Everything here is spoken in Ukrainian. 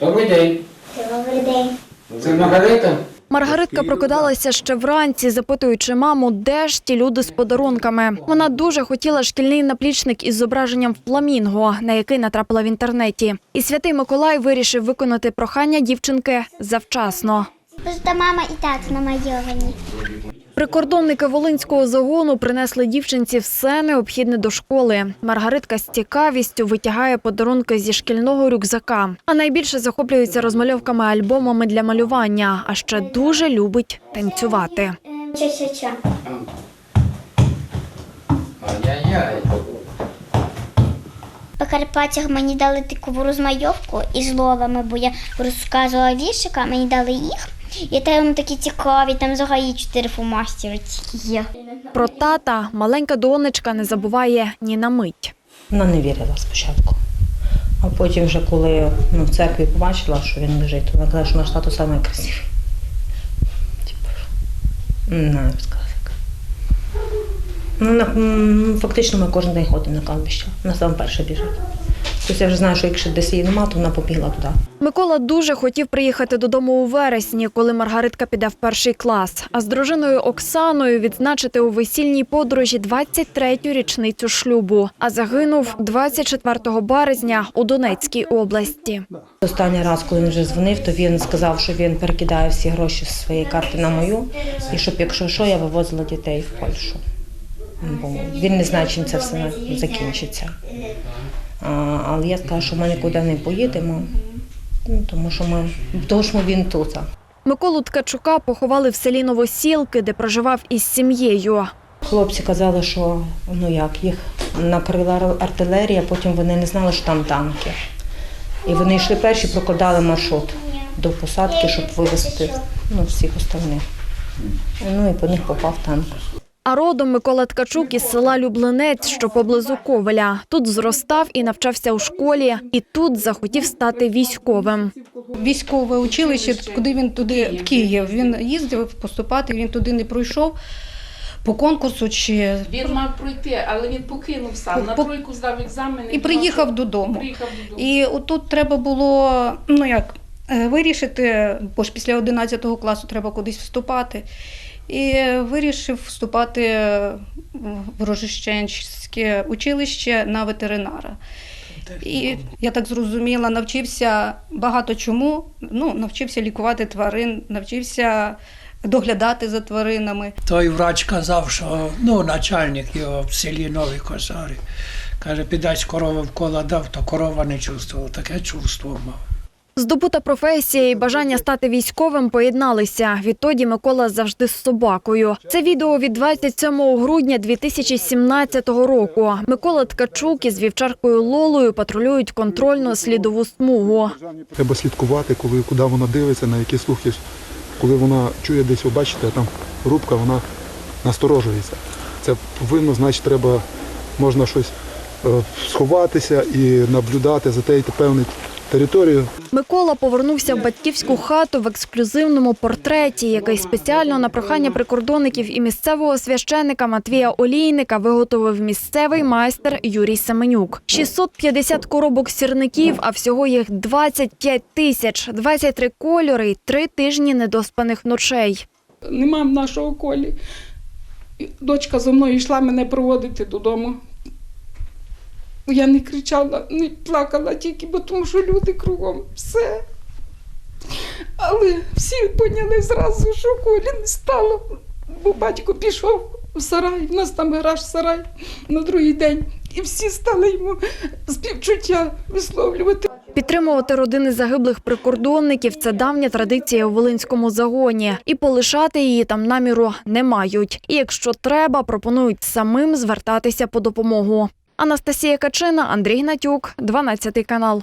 Добрий день. Добрий день. Це Маргарита? Маргаритка прокидалася ще вранці, запитуючи маму, де ж ті люди з подарунками. Вона дуже хотіла шкільний наплічник із зображенням фламінго, на який натрапила в інтернеті. І святий Миколай вирішив виконати прохання дівчинки завчасно. Просто мама і тато намальовані. Прикордонники Волинського загону принесли дівчинці все необхідне до школи. Маргаритка з цікавістю витягає подарунки зі шкільного рюкзака. А найбільше захоплюється розмальовками альбомами для малювання, а ще дуже любить танцювати. Ча-ча-ча. По Карпатях мені дали таку розмайовку із ловами, бо я розказувала віршика, мені дали їх. І там такі цікаві, там взагалі чотири фломастери є. Про тата маленька донечка не забуває ні на мить. Вона не вірила спочатку. А потім, вже коли ну, в церкві побачила, що він лежить, то вона казала, що наш тато саме красивий. Типу, не знаю, як сказати. як. Ну, фактично ми кожен день ходимо на кладбище. Вона саме перша біжить. Тобто я вже знаю, що якщо десь її нема, то вона побігла туди. Микола дуже хотів приїхати додому у вересні, коли Маргаритка піде в перший клас. А з дружиною Оксаною відзначити у весільній подорожі 23-ю річницю шлюбу. А загинув 24 березня у Донецькій області. Останній раз, коли він вже дзвонив, то він сказав, що він перекидає всі гроші з своєї карти на мою, і щоб, якщо що, я вивозила дітей в Польщу. Бо він не знає, чим це все закінчиться. Але я сказала, що ми нікуди не поїдемо, ну, тому що ми, тому що він тут. Миколу Ткачука поховали в селі Новосілки, де проживав із сім'єю. Хлопці казали, що ну як, їх накрила артилерія, потім вони не знали, що там танки. І вони йшли перші, прокладали маршрут до посадки, щоб вивезти ну, всіх остальних. Ну і по них попав танк. А родом Микола Ткачук із села Люблинець, що поблизу Ковеля. Тут зростав і навчався у школі, і тут захотів стати військовим. військове училище, куди він туди в Київ. Він їздив поступати, він туди не пройшов по конкурсу чи Він мав пройти, але він покинув сам. На тройку здав екзамен і приїхав додому. Приїхав додому. І отут треба було ну як е, вирішити, бо ж після 11 класу треба кудись вступати. І вирішив вступати в Рожищенське училище на ветеринара. І я так зрозуміла, навчився багато чому. Ну, навчився лікувати тварин, навчився доглядати за тваринами. Той врач казав, що ну, начальник його в селі Нові Косари. Каже, підась корова вкола дав, то корова не чувствувала. Таке чувство мав. Здобута професія і бажання стати військовим поєдналися. Відтоді Микола завжди з собакою. Це відео від 27 грудня 2017 року. Микола Ткачук із вівчаркою Лолою патрулюють контрольну слідову смугу. Треба слідкувати, коли куди вона дивиться, на які слухи. Коли вона чує десь, ви бачите, там рубка, вона насторожується. Це повинно, значить, треба можна щось е, сховатися і наблюдати, затеяти певну територію. Микола повернувся в батьківську хату в ексклюзивному портреті, який спеціально на прохання прикордонників і місцевого священика Матвія Олійника виготовив місцевий майстер Юрій Семенюк. 650 коробок сірників, а всього їх 25 тисяч, 23 кольори й три тижні недоспаних ночей. Нема в нашого колі. Дочка зо мною йшла мене проводити додому. Я не кричала, не плакала тільки, бо тому що люди кругом все. Але всі поняли зразу, що колі не стало, бо батько пішов в сарай, в нас там гараж сарай на другий день. І всі стали йому співчуття висловлювати. Підтримувати родини загиблих прикордонників це давня традиція у Волинському загоні, і полишати її там наміру не мають. І якщо треба, пропонують самим звертатися по допомогу. Анастасія Качина, Андрій Гнатюк, 12 канал.